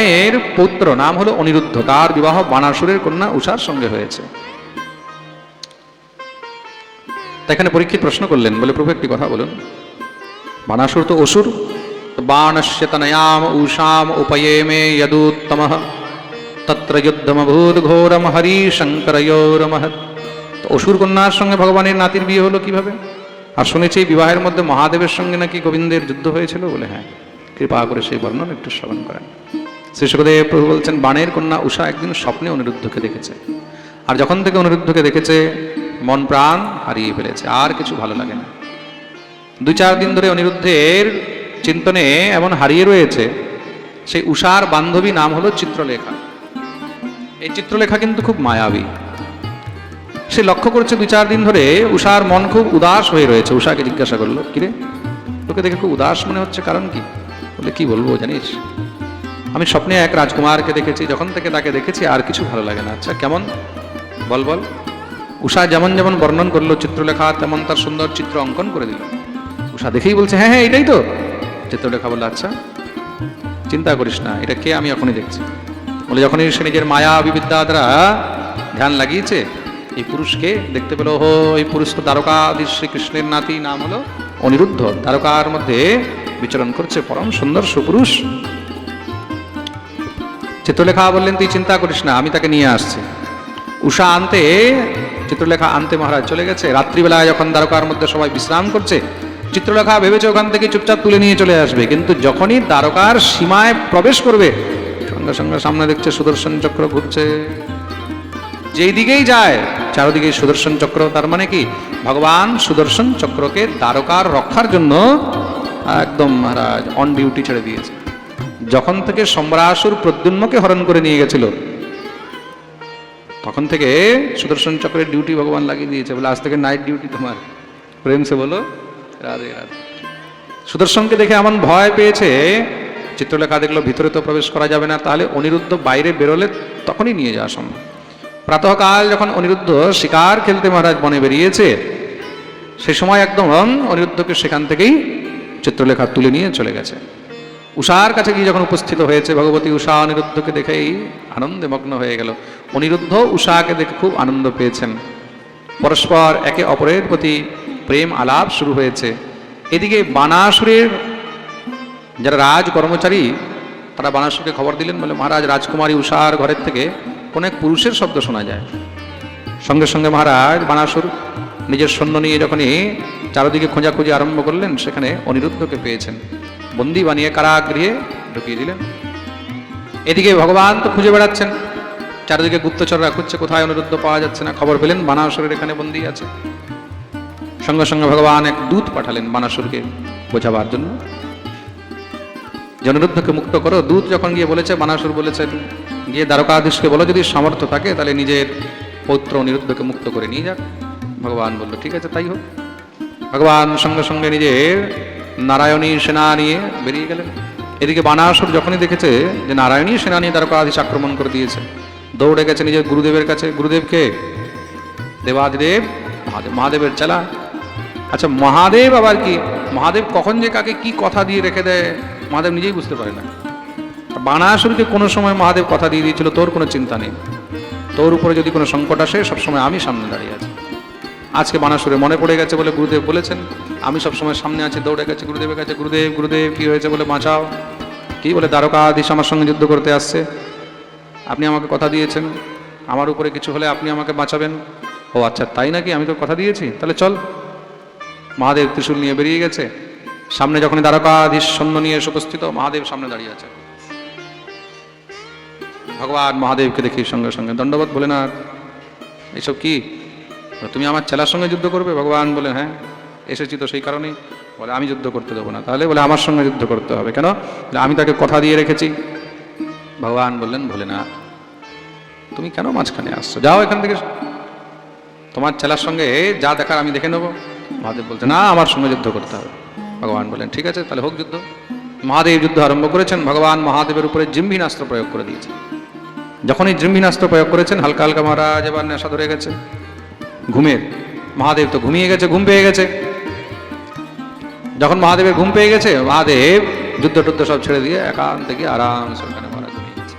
ভগবানের পৌত্র, নাম হলো অনিরুদ্ধ। তার বিবাহ বানাসুরের কন্যা উষার সঙ্গে হয়েছে। এখানে পরীক্ষিত প্রশ্ন করলেন বলে প্রভু একটি কথা বলুন। বানাসুর তো অসুর। উষাম যদুত্তম। তত্র যুদ্ধমভূত ঘোরম হরি অসুর কন্যার সঙ্গে ভগবানের নাতির বিয়ে হলো কীভাবে? আর শুনেছি বিবাহের মধ্যে মহাদেবের সঙ্গে নাকি গোবিন্দের যুদ্ধ হয়েছিল বলে। হ্যাঁ কৃপা করে সেই বর্ণন একটু শ্রবণ করেন। শ্রী সুখদেব প্রভু বলছেন, বাণের কন্যা উষা একদিন স্বপ্নে অনিরুদ্ধকে দেখেছে। আর যখন থেকে অনিরুদ্ধকে দেখেছে, মন প্রাণ হারিয়ে ফেলেছে, আর কিছু ভালো লাগে না। দুই চার দিন ধরে অনিরুদ্ধের চিন্তনে এমন হারিয়ে রয়েছে, সেই উষার বান্ধবী নাম হলো চিত্রলেখা। এই চিত্রলেখা কিন্তু খুব মায়াবী। সে লক্ষ্য করছে দুই চার দিন ধরে উষার মন খুব উদাস হয়ে রয়েছে। উষাকে জিজ্ঞাসা করল, কিরে, তোকে দেখে খুব উদাস মনে হচ্ছে, কারণ কি? বলে, কি বলব, জানিস? আমি স্বপ্নে এক রাজকুমারকে দেখেছি, যখন থেকে তাকে দেখেছি আর কিছু ভালো লাগে না। আচ্ছা কেমন? বল বল। উষা যেমন যেমন বর্ণন করল চিত্রলেখা, তেমন তার সুন্দর চিত্র অঙ্কন করে দিল। উষা দেখেই বলছে হ্যাঁ হ্যাঁ এটাই তো। চিত্রলেখা বলল আচ্ছা চিন্তা করিস না, এটা কে আমি এখনই দেখছি। বলে, যখনই সে নিজের মায়া বিবিদ্যা দ্বারা ধ্যান লাগিয়েছে, এই পুরুষকে দেখতে পেল হো এই পুরুষ তো দ্বারকাধীশ শ্রীকৃষ্ণের নাতি, নাম হলো অনিরুদ্ধ। দ্বারকার মধ্যে বিচরণ করছে, পরম সুন্দর সুপুরুষ। চিত্রলেখা বললেন, তুই চিন্তা করিস না, আমি তাকে নিয়ে আসছি। উষা আনতে, চিত্রলেখা আনতে মহারাজ চলে গেছে। রাত্রিবেলায় যখন দ্বারকার মধ্যে সবাই বিশ্রাম করছে, চিত্রলেখা ভেবেছে ওখান থেকে চুপচাপ তুলে নিয়ে চলে আসবে। কিন্তু যখনই দ্বারকার সীমায় প্রবেশ করবে, সঙ্গে সঙ্গে সামনে দেখছে সুদর্শন চক্র ঘুরছে। যেই দিকেই যায়, চারদিকে সুদর্শন চক্র, তার মানে কি? ভগবান সুদর্শন চক্রকে দ্বারকার রক্ষার জন্য, একদম মহারাজ অন ডিউটি ছেড়ে দিয়েছে। যখন থেকে সম্রাসুর প্রদ্যুম্নকে হরণ করে নিয়ে গেছিল, তখন থেকে সুদর্শন চক্রের ডিউটি ভগবান লাগিয়ে দিয়েছে। বলে, আজ থেকে নাইট ডিউটি তোমার। প্রেম সে বলো রাধে রাধে। সুদর্শনকে দেখে এমন ভয় পেয়েছে চিত্রলেখা দেখল, ভিতরে তো প্রবেশ করা যাবে না, তাহলে অনিরুদ্ধ বাইরে বেরোলে তখনই নিয়ে যাওয়া সম্ভব। প্রাতঃকাল যখন অনিরুদ্ধ শিকার খেলতে মহারাজ বনে বেরিয়েছে, সে সময় একদম অনিরুদ্ধকে সেখান থেকেই চিত্রলেখা তুলে নিয়ে চলে গেছে। উষার কাছে গিয়ে যখন উপস্থিত হয়েছে, ভগবতী উষা অনিরুদ্ধকে দেখেই আনন্দে মগ্ন হয়ে গেল। অনিরুদ্ধ উষাকে দেখে খুব আনন্দ পেয়েছেন। পরস্পর একে অপরের প্রতি প্রেম আলাপ শুরু হয়েছে। এদিকে বানাসুরের যারা রাজ কর্মচারী, তারা বানাসুরকে খবর দিলেন, বলে, মহারাজ, রাজকুমারী উষার ঘরের থেকে কোন এক পুরুষের শব্দ শোনা যায়। সঙ্গে সঙ্গে মহারাজ বানাসুর নিজের সৈন্য নিয়ে যখনই চারদিকে খোঁজাখুঁজি আরম্ভ করলেন, সেখানে অনিরুদ্ধকে পেয়েছেন। বন্দি বানিয়ে কারাগৃহে ঢুকিয়ে দিলেন। এদিকে ভগবান তো খুঁজে বেড়াচ্ছেন। চারিদিকে গুপ্তচররা খুঁজছে, কোথায় অনিরুদ্ধ পাওয়া যাচ্ছে না। খবর পেলেন বানাসুরের এখানে বন্দি আছে। সঙ্গে সঙ্গে ভগবান এক দূত পাঠালেন বানাসুরকে বোঝাবার জন্য। যে অনিরুদ্ধকে মুক্ত করো। দূত যখন গিয়ে বলেছে, বানাসুর বলেছেন গিয়ে দ্বারকাধীশকে বলো যদি সামর্থ্য থাকে, তাহলে নিজের পৌত্র অনিরুদ্ধকে মুক্ত করে নিয়ে যাক। ভগবান বলল, ঠিক আছে, তাই হোক। ভগবান সঙ্গে সঙ্গে নিজের নারায়ণী সেনা নিয়ে বেরিয়ে গেলেন। এদিকে বানাসুর যখনই দেখেছে যে নারায়ণী সেনা নিয়ে দ্বারকাধীশ আক্রমণ করে দিয়েছে, দৌড়ে গেছে নিজের গুরুদেবের কাছে। গুরুদেবকে দেবাদিদেব, মহাদেব মহাদেবের চেলা। আচ্ছা মহাদেব আবার কি? মহাদেব কখন যে কাকে কি কথা দিয়ে রেখে দেয়, মহাদেব নিজেই বুঝতে পারে না। বানাসুরকে কোনো সময় মহাদেব কথা দিয়ে দিয়েছিল, তোর কোনো চিন্তা নেই। তোর উপরে যদি কোনো সংকট আসে, সবসময় আমি সামনে দাঁড়িয়ে আছি। আজকে বানাসুরে মনে পড়ে গেছে বলে গুরুদেব বলেছেন। আমি সবসময় সামনে আছি, দৌড়ে গেছে, গুরুদেবের কাছে, গুরুদেব গুরুদেব, কি হয়েছে বলে বাঁচাও। কি বলে দ্বারকাধীশ আমার সঙ্গে যুদ্ধ করতে আসছে? আপনি আমাকে কথা দিয়েছেন, আমার উপরে কিছু হলে আপনি আমাকে বাঁচাবেন। ও আচ্ছা তাই নাকি? আমি তো কথা দিয়েছি, তাহলে চল। মহাদেব ত্রিশূল নিয়ে বেরিয়ে গেছে। সামনে যখন দ্বারকাধীশ সৈন্য নিয়ে এসে উপস্থিত, মহাদেব সামনে দাঁড়িয়ে আছে। ভগবান মহাদেবকে দেখি সঙ্গে সঙ্গে। দণ্ডবোধ বলে না এসব কি? তুমি আমার চেলার সঙ্গে যুদ্ধ করবে? ভগবান বলে হ্যাঁ এসেছি তো সেই কারণেই। বলে, আমি যুদ্ধ করতে দেবো না। তাহলে বলে, আমার সঙ্গে যুদ্ধ করতে হবে। কেন? আমি তাকে কথা দিয়ে রেখেছি। ভগবান বললেন ভোলে না, তুমি কেন মাঝখানে আসছো? যাও এখান থেকে। তোমার ছেলার সঙ্গে যা দেখার আমি দেখে নেব। মহাদেব বলছে, না, আমার সঙ্গে যুদ্ধ করতে হবে। ভগবান বললেন, ঠিক আছে, তাহলে হোক যুদ্ধ। মহাদেব যুদ্ধ আরম্ভ করেছেন। ভগবান মহাদেবের উপরে জিম্ভিনাস্ত্র প্রয়োগ করে দিয়েছেন যখনই জিম্ভিনাস্ত্র প্রয়োগ করেছেন, হালকা হালকা মহারাজ এবার নেশা ধরে গেছে। ঘুমের। মহাদেব তো ঘুমিয়ে গেছে, ঘুম পেয়ে গেছে। যখন মহাদেবের ঘুম পেয়ে গেছে, মহাদেব যুদ্ধ টুদ্ধ সব ছেড়ে দিয়ে একান্ত গিয়ে আরাম ওখানে মহারাজ ঘুমিয়ে গেছে।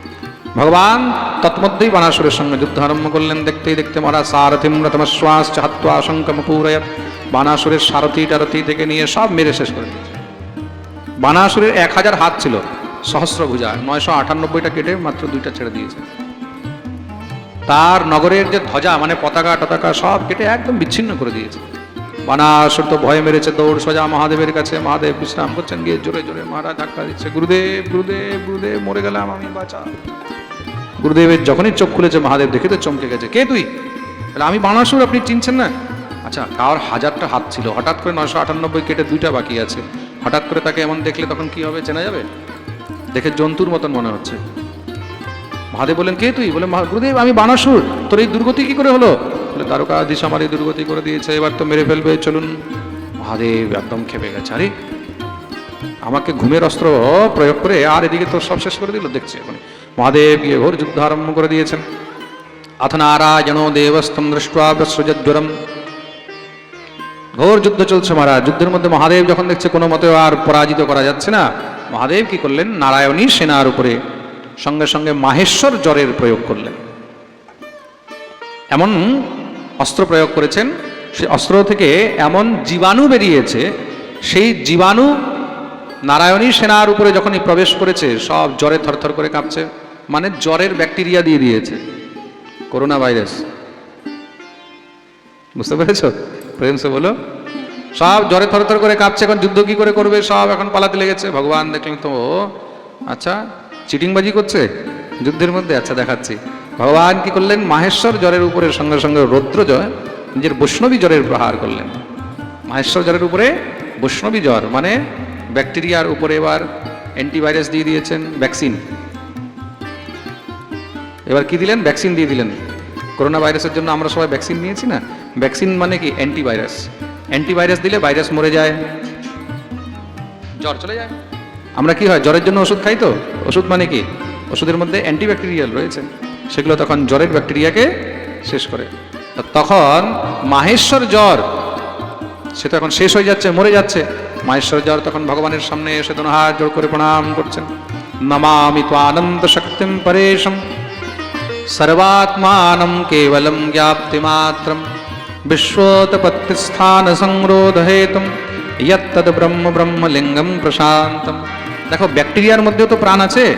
ভগবান তৎমধ্যেই বানাসুরের সঙ্গে যুদ্ধ আরম্ভ করলেন। দেখতেই দেখতে মারা সারথিম রতমশ্বাস চাহাত্মা আশঙ্কা পুরায়াত বানাসুরের সারথি টারথি থেকে নিয়ে সব মেরে শেষ করে দিয়েছে। বানাসুরের এক হাজার হাত ছিল সহস্র ভুজা নয়শো আটানব্বইটা কেটে মাত্র দুইটা ছেড়ে দিয়েছে। তার নগরের যে ধ্বজা মানে পতাকা, টতাকা, সব কেটে একদম বিচ্ছিন্ন করে দিয়েছে। বানাসুর তো ভয়ে মেরেছে দৌড় সোজা মহাদেবের কাছে। মহাদেব বিশ্রাম করছেন, গিয়ে জোরে জোরে মহারাজ ধাক্কা দিচ্ছে, গুরুদেব গুরুদেব গুরুদেব, মরে গেলাম আমি বাঁচা গুরুদেবের যখনই চোখ খুলেছে, মহাদেব দেখে তো চমকে গেছে, কে তুই? তাহলে আমি বানাসুর আপনি চিনছেন না? আচ্ছা কার হাজারটা হাত ছিল? হঠাৎ করে নয়শো আটানব্বই কেটে দুইটা বাকি আছে। হঠাৎ করে তাকে এমন দেখলে তখন কি হবে, চেনা যাবে? দেখে জন্তুর মতন মনে হচ্ছে। মহাদেব বলেন কে তুই? বলে "মহা- গুরুদেব, আমি বানাসুর। তোর এই দুর্গতি কি করে হলো? বলে তারকাধীশ আমার এই দুর্গতি করে দিয়েছে, এবার তো মেরে ফেলবে, চলুন। মহাদেব একদম খেপে গেছে। আরে, আমাকে ঘুমের অস্ত্র প্রয়োগ করে আর এদিকে তো সব শেষ করে দিল, দেখছি এখন। মহাদেব গিয়ে ঘোর যুদ্ধ আরম্ভ করে দিয়েছেন। অথ নারায়ণ দেবস্তম দৃষ্টা ঘোর যুদ্ধ চলছে মহারাজ। যুদ্ধের মধ্যে মহাদেব যখন দেখছে কোনো মতে আর পরাজিত করা যাচ্ছে না, মহাদেব কি করলেন? নারায়ণী সেনার উপরে সঙ্গে সঙ্গে মাহেশ্বর জ্বরের প্রয়োগ করলেন। এমন অস্ত্র প্রয়োগ করেছেন, সে অস্ত্র থেকে এমন জীবাণু বেরিয়েছে, সেই জীবাণু নারায়ণী সেনার উপরে যখনই প্রবেশ করেছে, সব জ্বরে থরথর করে কাঁপছে মানে জ্বরের ব্যাকটেরিয়া দিয়ে দিয়েছে। Corona virus. বুঝতে পেরেছ? প্রেম বলো। সব জ্বরে থরথর করে কাঁপছে, এখন যুদ্ধ কি করে করবে? সব এখন পালাতে লেগেছে। ভগবান দেখলেন তো আচ্ছা চিটিংবাজি করছে? যুদ্ধের মধ্যে আচ্ছা দেখাচ্ছি। ভগবান কি করলেন? মাহেশ্বর জ্বরের উপরে সঙ্গে সঙ্গে রৌদ্র জয় নিজের বৈষ্ণবী জ্বরের প্রহার করলেন। মাহেশ্বর জ্বরের উপরে বৈষ্ণবী জ্বর মানে ব্যাকটেরিয়ার উপরে এবার অ্যান্টিভাইরাস দিয়ে দিয়েছেন ভ্যাকসিন এবার কি দিলেন? ভ্যাকসিন দিয়ে দিলেন। করোনা ভাইরাসের জন্য আমরা সবাই ভ্যাকসিন নিয়েছি না? ভ্যাকসিন মানে কি? অ্যান্টিভাইরাস অ্যান্টিভাইরাস দিলে ভাইরাস মরে যায়। জ্বর চলে যায়। আমরা কি হয়, জ্বরের জন্য ওষুধ খাই তো? ওষুধ মানে কি? ওষুধের মধ্যে অ্যান্টিব্যাকটেরিয়াল রয়েছে। সেগুলো তখন জ্বরের ব্যাকটেরিয়াকে শেষ করে। তখন মাহেশ্বর জ্বর, সে তো এখন শেষ হয়ে যাচ্ছে, মরে যাচ্ছে। মাহেশ্বর জ্বর তখন ভগবানের সামনে এসে হাত জোর করে প্রণাম করছেন। নমামি তো আনন্দ শক্তিম পরেশম। সর্বাত্মানম কেবলম জ্ঞাপ্তিমাত্রম। বিশ্বোৎপত্তিস্থান সংরোধ হেতুম ইয়ত্তদ ব্রহ্ম ব্রহ্মলিঙ্গম প্রশান্তম দেখো ব্যাকটেরিয়ার মধ্যেও তো প্রাণ আছে।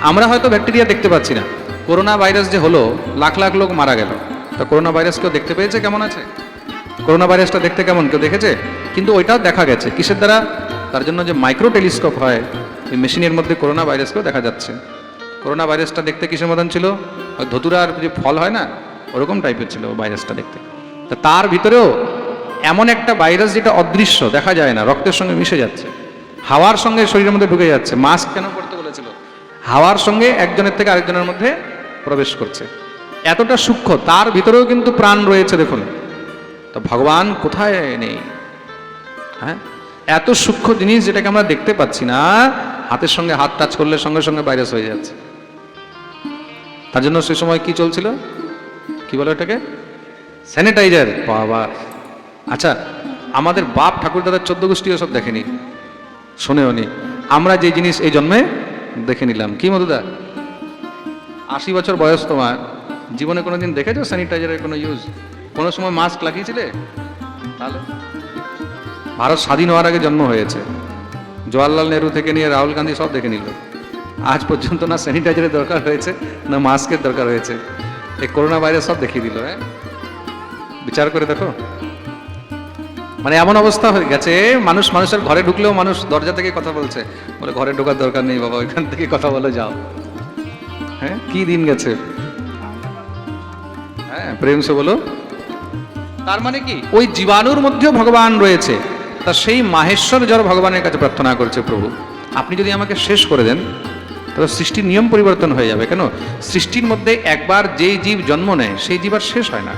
আমরা হয়তো ব্যাকটেরিয়া দেখতে পাচ্ছি না। করোনা ভাইরাস যে হলো, লাখ লাখ লোক মারা গেল। তা করোনা ভাইরাস কেউ দেখতে পেয়েছে? কেমন আছে? করোনা ভাইরাসটা দেখতে কেমন? কেউ দেখেছে? কিন্তু ওইটাও দেখা গেছে। কিসের দ্বারা? তার জন্য যে মাইক্রো টেলিস্কোপ হয় ওই মেশিনের মধ্যে করোনা ভাইরাসকেও দেখা যাচ্ছে। করোনা ভাইরাসটা দেখতে কিসের মতন ছিল? ধতুরার যে ফল হয় না, ওরকম টাইপের ছিল ভাইরাসটা দেখতে। তা তার ভিতরেও এমন একটা ভাইরাস যেটা অদৃশ্য, দেখা যায় না, রক্তের সঙ্গে মিশে যাচ্ছে। হাওয়ার সঙ্গে শরীরের মধ্যে ঢুকে যাচ্ছে। মাস্ক কেন করতে বলেছিল? হাওয়ার সঙ্গে একজনের থেকে আরেকজনের মধ্যে প্রবেশ করছে। এতটা সূক্ষ্ম, তার ভিতরেও কিন্তু প্রাণ রয়েছে, দেখুন। তো ভগবান কোথায় নেই? হ্যাঁ? এত সূক্ষ্ম জিনিস যেটাকে আমরা দেখতে পাচ্ছি না, হাতের সঙ্গে হাত টাচ করলে সঙ্গে সঙ্গে ভাইরাস হয়ে যাচ্ছে। তার জন্য সে সময় কি চলছিল? কি বলে ওটাকে? স্যানিটাইজার। বাবা আচ্ছা আমাদের বাপ ঠাকুর দাদার চোদ্দ গোষ্ঠী সব দেখেনি। শোনেও নি। আমরা যে জিনিস এই জন্মে দেখে নিলাম। কি মধুদা? আশি বছর বয়স তোমার। জীবনে কোনো দিন দেখেছ স্যানিটাইজারের কোনো ইউজ কোনো সময় মাস্ক লাগিয়েছিলে? তাহলে? ভারত স্বাধীন হওয়ার আগে জন্ম হয়েছে। জওয়াহরলাল নেহরু থেকে নিয়ে রাহুল গান্ধী সব দেখে নিল। আজ পর্যন্ত না স্যানিটাইজারের দরকার হয়েছে, না মাস্কের দরকার হয়েছে। এই করোনা ভাইরাস সব দেখিয়ে দিল হ্যাঁ? বিচার করে দেখো। মানে এমন অবস্থা হয়ে গেছে, মানুষ মানুষের ঘরে ঢুকলেও মানুষ দরজা থেকে কথা বলছে। বলে, ঘরে ঢোকার দরকার নেই বাবা, ওইখান থেকে কথা বলে, যাও। হ্যাঁ কি দিন গেছে? হ্যাঁ প্রেম সে বলো। তার মানে কি? ওই জীবাণুর মধ্যেও ভগবান রয়েছে। তা সেই মাহেশ্বর জ্বর ভগবানের কাছে প্রার্থনা করছে, প্রভু, আপনি যদি আমাকে শেষ করে দেন তবে সৃষ্টির নিয়ম পরিবর্তন হয়ে যাবে। কেন? সৃষ্টির মধ্যে একবার যেই জীব জন্ম নেয়, সেই জীব আর শেষ হয় না।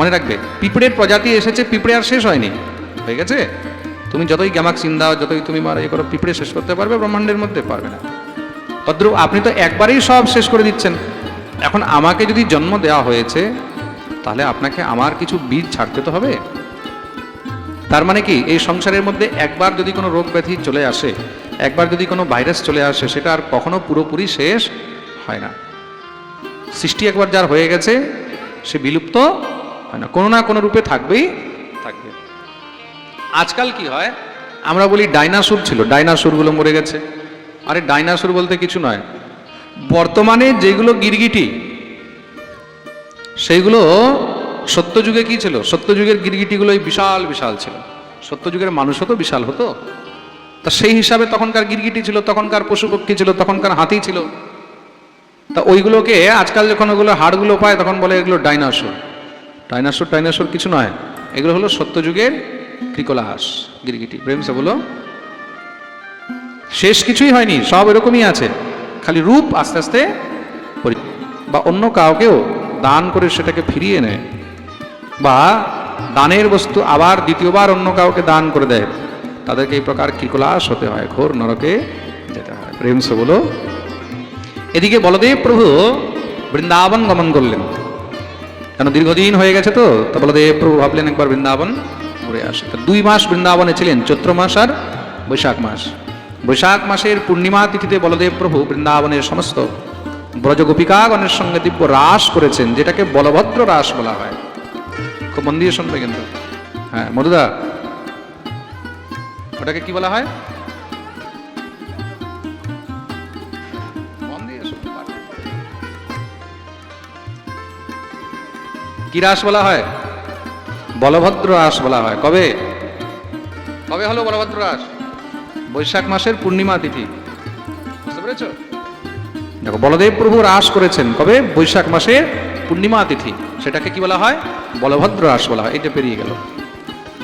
মনে রাখবে, পিঁপড়ের প্রজাতি এসেছে, পিঁপড়ে আর শেষ হয়নি। হয়ে গেছে? তুমি যতই গ্যামাক চিন্দাও যতই তুমি মারা করো, পিঁপড়ে শেষ করতে পারবে, ব্রহ্মাণ্ডের মধ্যে পারবে না। তদ্রুপ আপনি তো একবারেই সব শেষ করে দিচ্ছেন। এখন আমাকে যদি জন্ম দেওয়া হয়েছে, তাহলে আপনাকে আমার কিছু বীজ ছাড়তে তো হবে। তার মানে কি, এই সংসারের মধ্যে একবার যদি কোনো রোগ ব্যাধি চলে আসে, একবার যদি কোনো ভাইরাস চলে আসে, সেটা আর কখনো পুরোপুরি শেষ হয় না। সৃষ্টি একবার যার হয়ে গেছে, সে বিলুপ্ত হয় না। কোনো না কোনো রূপে থাকবেই, থাকবে। আজকাল কি হয়? আমরা বলি ডাইনাসুর ছিল, ডাইনাসুরগুলো মরে গেছে। আরে ডাইনাসুর বলতে কিছু নয়। বর্তমানে যেগুলো গিরগিটি, সেইগুলো সত্যযুগে কি ছিল? সত্যযুগের গিরগিটিগুলোই বিশাল বিশাল ছিল। সত্যযুগের মানুষও তো বিশাল হতো। তা সেই হিসাবে তখনকার গিরগিটি ছিল, তখনকার পশু পক্ষী ছিল, তখনকার হাতি ছিল। তা ওইগুলোকে আজকাল যখন ওগুলো হাড়গুলো পায়, তখন বলে এগুলো ডাইনাসোর। ডাইনাসোর ডাইনাসোর কিছু নয়। এগুলো হলো সত্যযুগের ক্রিকলাহাস গিরগিটি, প্রেমসে বলো। শেষ কিছুই হয়নি, সব এরকমই আছে। খালি রূপ আস্তে আস্তে বা অন্য কাউকেও দান করে সেটাকে ফিরিয়ে নেয়। বা দানের বস্তু আবার দ্বিতীয়বার অন্য কাউকে দান করে দেয়। তাদেরকে এই প্রকার কিকলাস হতে হয়, ঘোর নরকে যেতে হয়। প্রেমসে বলো। এদিকে বলদেব প্রভু বৃন্দাবন গমন করলেন। কেন দীর্ঘদিন হয়ে গেছে তো? তো প্রভু ভাবলেন একবার বৃন্দাবন ঘুরে আসে। তো দুই মাস বৃন্দাবনে ছিলেন, চৈত্র মাস আর বৈশাখ মাস। বৈশাখ মাসের পূর্ণিমা তিথিতে বলদেব প্রভু বৃন্দাবনের সমস্ত ব্রজগোপিকাগণের সঙ্গে দিব্য রাস করেছেন, যেটাকে বলভদ্র রাস বলা হয়। খুব মন দিয়ে শুনবে কিন্তু। হ্যাঁ মধুদা, ওটাকে কি বলা হয়? কি রাস বলা হয় বলভদ্র রাস বলা হয়। কবে? কবে হলো বলভদ্র রাস বৈশাখ মাসের পূর্ণিমা তিথি। বুঝতে পেরেছ? দেখো, বলদেব প্রভু রাস করেছেন। কবে? বৈশাখ মাসের পূর্ণিমা তিথি। সেটাকে কি বলা হয়? বলভদ্র রাস বলা হয়। এটা পেরিয়ে গেল।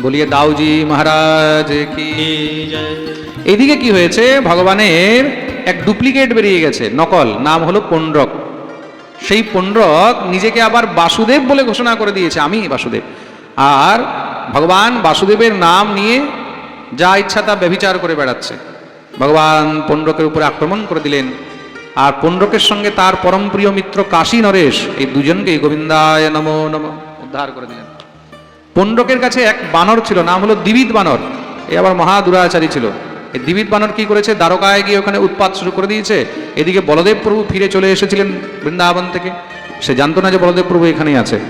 বলিয়ে দাউজি মহারাজ কি? এইদিকে কি হয়েছে? ভগবানের এক ডুপ্লিকেট বেরিয়ে গেছে, নকল। নাম হলো পণ্ড্রক সেই পণ্ড্রক নিজেকে আবার বাসুদেব বলে ঘোষণা করে দিয়েছে, আমি বাসুদেব। আর ভগবান বাসুদেবের নাম নিয়ে যা ইচ্ছা তা ব্যভিচার করে বেড়াচ্ছে। ভগবান পণ্ড্রকের উপরে আক্রমণ করে দিলেন। আর পণ্ড্রকের সঙ্গে তার পরম প্রিয় মিত্র কাশী নরেশ, এই দুজনকেই গোবিন্দায় নম নম উদ্ধার করে দিলেন। পণ্ডকের কাছে এক বানর ছিল, নাম হলো দিবিদ বানর। এ আবার মহা দুরাচারী ছিল। এই দিবিদ বানর কি করেছে? দ্বারকায় গিয়ে ওখানে উৎপাত শুরু করে দিয়েছে। এদিকে বলদেব প্রভু ফিরে চলে এসেছিলেন বৃন্দাবন থেকে। সে জানতো না যে বলদেব প্রভু এখানেই আছে।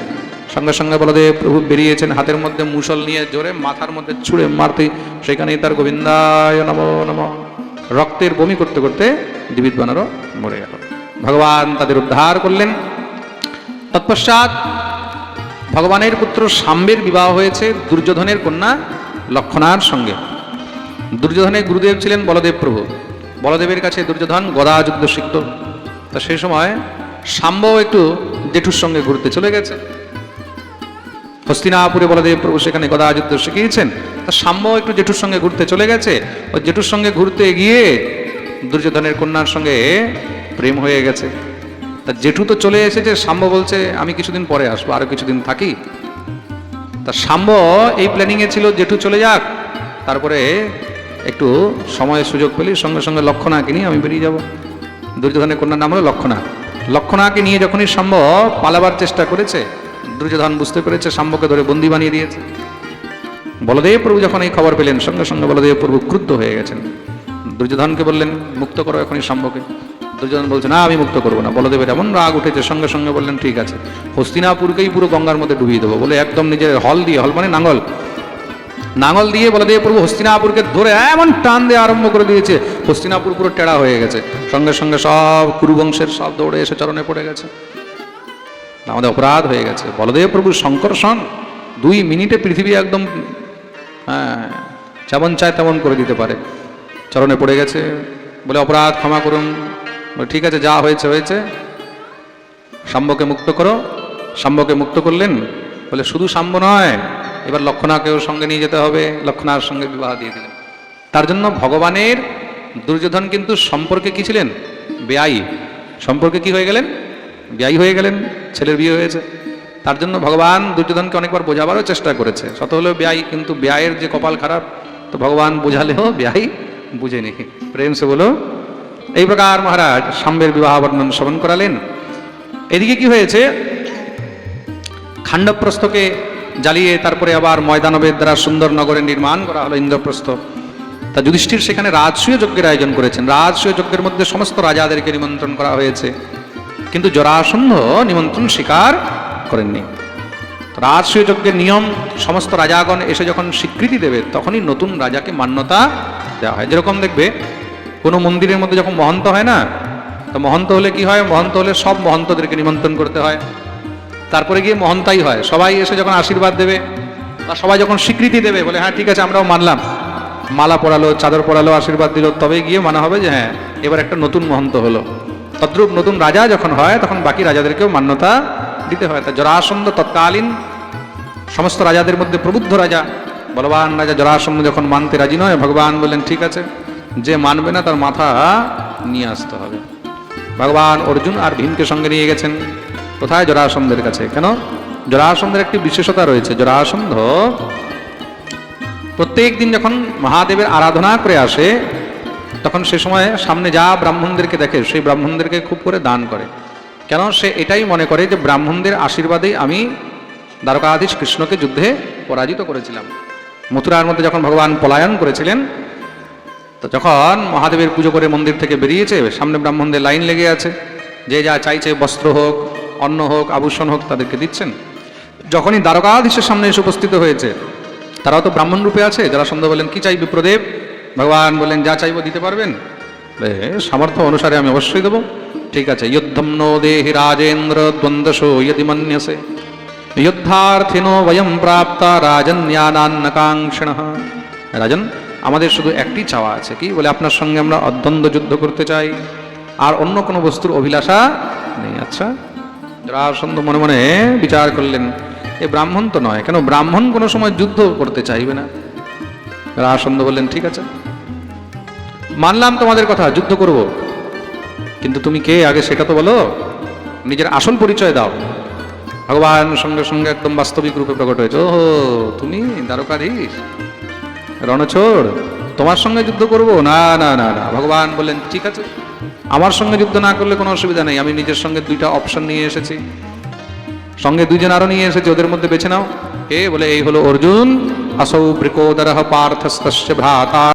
সঙ্গে সঙ্গে বলদেব প্রভু বেরিয়েছেন হাতের মধ্যে মুসল নিয়ে জোরে মাথার মধ্যে ছুঁড়ে মারতে। সেখানেই তার গোবিন্দায় নম নম। রক্তের বমি করতে করতে দিবিদ বানরও মরে গেল। ভগবান তাদের উদ্ধার করলেন। তৎপশ্চাৎ ভগবানের পুত্র সাম্বের বিবাহ হয়েছে দুর্যোধনের কন্যা লক্ষণার সঙ্গে। দুর্যোধনের গুরুদেব ছিলেন বলদেব প্রভু। বলদেবের কাছে দুর্যোধন গদা যুদ্ধ শিখত তা সেই সময় সাম্বও একটু জেঠুর সঙ্গে ঘুরতে চলে গেছে। হস্তিনাপুরে বলদেব প্রভু সেখানে গদা যুদ্ধ শিখিয়েছেন। তা সাম্য একটু জেঠুর সঙ্গে ঘুরতে চলে গেছে। ওই জেঠুর সঙ্গে ঘুরতে গিয়ে দুর্যোধনের কন্যার সঙ্গে প্রেম হয়ে গেছে। তা জেঠু তো চলে এসেছে সাম্য বলছে, আমি কিছুদিন পরে আসব, আরও কিছুদিন থাকি। তা সাম্য এই প্ল্যানিংয়ে ছিল, জেঠু চলে যাক। তারপরে একটু সময়ের সুযোগ পেলি সঙ্গে সঙ্গে লক্ষণাকে নিয়ে আমি বেরিয়ে যাব। দুর্যোধনের কন্যার নাম হলো লক্ষণা। লক্ষণাকে নিয়ে যখনই সম্ভব পালাবার চেষ্টা করেছে, দুর্যোধন বুঝতে পেরেছে সাম্যকে ধরে বন্দি বানিয়ে দিয়েছে। বলদেব প্রভু যখন এই খবর পেলেন, সঙ্গে সঙ্গে বলদেব প্রভু ক্রুদ্ধ হয়ে গেছেন। দুর্যোধনকে বললেন, মুক্ত করো এখনই সাম্যকে দুর্যোধন বলছে, না, আমি মুক্ত করব না। বলদেবের এমন রাগ উঠেছে, সঙ্গে সঙ্গে বললেন, ঠিক আছে, হস্তিনাপুরকেই পুরো গঙ্গার মধ্যে ডুবিয়ে দেবো। বলে একদম নিজের হল দিয়ে, হল মানে নাঙ্গল নাঙ্গল দিয়ে বলদেব প্রভু, হস্তিনাপুরকে ধরে এমন টান দিয়ে আরম্ভ করে দিয়েছে। হস্তিনাপুর পুরো টেড়া হয়ে গেছে। সঙ্গে সঙ্গে সব কুরুবংশের সব দৌড়ে এসে চরণে পড়ে গেছে। আমাদের অপরাধ হয়ে গেছে। বলদেব প্রভু শঙ্কর্ষণ দুই মিনিটে পৃথিবী একদম হ্যাঁ যেমন চায় তেমন করে দিতে পারে। চরণে পড়ে গেছে। বলে, অপরাধ ক্ষমা করুন। ঠিক আছে, যা হয়েছে হয়েছে। সাম্যকে মুক্ত করো। সাম্যকে মুক্ত করলেন। বলে, শুধু সাম্য নয় এবার লক্ষণাকেও সঙ্গে নিয়ে যেতে হবে লক্ষণার সঙ্গে বিবাহ দিয়ে দিলেন। তার জন্য ভগবানের দুর্যোধন কিন্তু সম্পর্কে কি ছিলেন? বেআই সম্পর্কে কি হয়ে গেলেন? ব্যয়ী হয়ে গেলেন, ছেলের বিয়ে হয়েছে। তার জন্য ভগবান দুর্যোধনকে অনেকবার বোঝাবারও চেষ্টা করেছে। শত হলেও ব্যয়, কিন্তু ব্যয়ের যে কপাল খারাপ, তো ভগবান বোঝালেও ব্যয় বুঝেনি। প্রেম সে বলো, এই প্রকার মহারাজ সাম্বের বিবাহ বর্ণন শ্রবণ করালেন। এদিকে কি হয়েছে? খাণ্ডপ্রস্থকে জ্বালিয়ে তারপরে আবার ময়দানবের দ্বারা সুন্দর নগরে নির্মাণ করা হলো ইন্দ্রপ্রস্থ। তা যুধিষ্ঠির সেখানে রাজসূয় যজ্ঞের আয়োজন করেছেন। রাজসূয় যজ্ঞের মধ্যে সমস্ত রাজাদেরকে নিমন্ত্রণ করা হয়েছে। কিন্তু জরাসন্ধ নিমন্ত্রণ স্বীকার করেননি। রাজসূয় যজ্ঞের নিয়ম, সমস্ত রাজাগণ এসে যখন স্বীকৃতি দেবে, তখনই নতুন রাজাকে মান্যতা দেওয়া হয়। যেরকম দেখবে, কোনো মন্দিরের মধ্যে যখন মহন্ত হয় না, তো মহন্ত হলে কি হয়? মহন্ত হলে সব মহন্তদেরকে নিমন্ত্রণ করতে হয়। তারপরে গিয়ে মহন্তাই হয়। সবাই এসে যখন আশীর্বাদ দেবে বা সবাই যখন স্বীকৃতি দেবে, বলে হ্যাঁ ঠিক আছে, আমরাও মানলাম। মালা পরালো, চাদর পরালো, আশীর্বাদ দিল। তবে গিয়ে মানা হবে যে হ্যাঁ এবার একটা নতুন মহন্ত হলো। তদ্রূপ নতুন রাজা যখন হয়, তখন বাকি রাজাদেরকেও মান্যতা দিতে হয়। তা জরাসন্ধ তৎকালীন সমস্ত রাজাদের মধ্যে প্রবুদ্ধ রাজা, বলবান রাজা জরাসন্ধ যখন মানতে রাজি নয়, ভগবান বললেন, ঠিক আছে, যে মানবে না, তার মাথা নিয়ে আসতে হবে। ভগবান অর্জুন আর ভীমকে সঙ্গে নিয়ে গেছেন। কোথায় জরাসন্ধের কাছে? কেন? জরাসন্ধের একটি বিশেষতা রয়েছে। জরাসন্ধ প্রত্যেক দিন যখন মহাদেবের আরাধনা করে আসে, তখন সে সময় সামনে যা ব্রাহ্মণদেরকে দেখে, সেই ব্রাহ্মণদেরকে খুব করে দান করে। কেন? সে এটাই মনে করে যে ব্রাহ্মণদের আশীর্বাদেই আমি দ্বারকাধীশ কৃষ্ণকে যুদ্ধে পরাজিত করেছিলাম। মথুরার মধ্যে যখন ভগবান পলায়ন করেছিলেন, তো যখন মহাদেবের পুজো করে মন্দির থেকে বেরিয়েছে, সামনে ব্রাহ্মণদের লাইন লেগে আছে, যে যা চাইছে বস্ত্র হোক অন্ন হোক, আভূষণ হোক তাদেরকে দিচ্ছেন। যখনই দ্বারকাধীশের সামনে এসে উপস্থিত হয়েছে, তারাও তো ব্রাহ্মণ রূপে আছে, যারা সন্দেহ বলেন, কি চাই বিপ্রদেব ভগবান বললেন যা চাইব দিতে পারবেন। সামর্থ্য অনুসারে আমি অবশ্যই দেবো। ঠিক আছে যুদ্ধম নো দেহি রাজেন্দ্র দ্বন্দ্বশো ইয়দি মন্যসে। যুদ্ধার্থিনো বয়ম প্রাপ্তা রাজন্যানান্নকাঙ্ক্ষিণ রাজন, আমাদের শুধু একটি চাওয়া আছে কি? বলে, আপনার সঙ্গে আমরা অদ্বন্দ্ব যুদ্ধ করতে চাই। আর অন্য কোনো বস্তুর অভিলাষা নেই। আচ্ছা জরাসন্ধ মনে মনে বিচার করলেন, এ ব্রাহ্মণ তো নয়, কেন ব্রাহ্মণ কোনো সময় যুদ্ধ করতে চাইবে না? রাসন্ধ বললেন, ঠিক আছে, মানলাম তোমাদের কথা, যুদ্ধ করব। কিন্তু তুমি কে, আগে সেটা তো বলো, নিজের আসল পরিচয় দাও। ভগবান সঙ্গে সঙ্গে একদম বাস্তবিক রূপে প্রকট হয়েছে, ওহো, তুমি দ্বারকাধীশ, রণছোড়, তোমার সঙ্গে যুদ্ধ করব? না না না না। ভগবান বললেন, ঠিক আছে আমার সঙ্গে যুদ্ধ না করলে কোনো অসুবিধা নেই। আমি নিজের সঙ্গে দুইটা অপশন নিয়ে এসেছি। সঙ্গে দুইজন আরও নিয়ে এসেছি, ওদের মধ্যে বেছে নাও। এ বলে, এই হলো অর্জুন। আসৌ বৃকোদরহ পার্থস্তস্য ভ্রাতা।